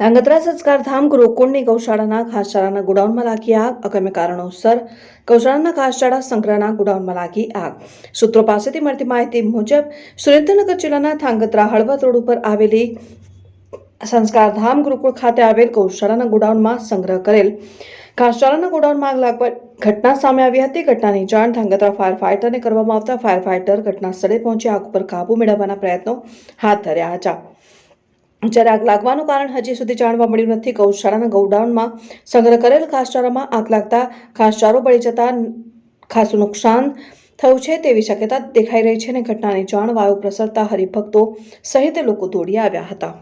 ધાંગધ્રા સંસ્કારધામ ગુરુકુળની ગૌશાળાના ઘાસચારાના ગોડાઉનમાં લાગી આગ. અગમ્ય કારણોસર ગૌશાળાના ઘાસચારા સંગ્રહના ગોડાઉનમાં લાગી આગ. સૂત્રો પાસેથી મળતી માહિતી મુજબ સુરેન્દ્રનગર જિલ્લાના ધાંગધ્રા હળવદ રોડ ઉપર આવેલી સંસ્કારધામ ગુરુકુળ ખાતે આવેલ ગૌશાળાના ગોડાઉનમાં સંગ્રહ કરેલ ઘાસચારાના ગોડાઉનમાં આગ લાગવા ઘટના સામે આવી હતી. ઘટનાની જાણ ધાંગધ્રા ફાયર ફાઇટરને કરવામાં આવતા ફાયર ફાઇટર ઘટના સ્થળે પહોંચી આગ ઉપર કાબુ મેળવવાના પ્રયત્નો હાથ ધર્યા હતા. જ્યારે આગ લાગવાનું કારણ હજી સુધી જાણવા મળ્યું નથી, ગૌશાળાના ગોડાઉનમાં સંગ્રહ કરેલ ઘાસચારામાં આગ લાગતા ઘાસચારો બળી જતા ખાસું નુકસાન થયું છે તેવી શક્યતા દેખાઈ રહી છે અને ઘટનાની જાણ વાયુ પ્રસરતા હરિભક્તો સહિત લોકો દોડી આવ્યા હતા.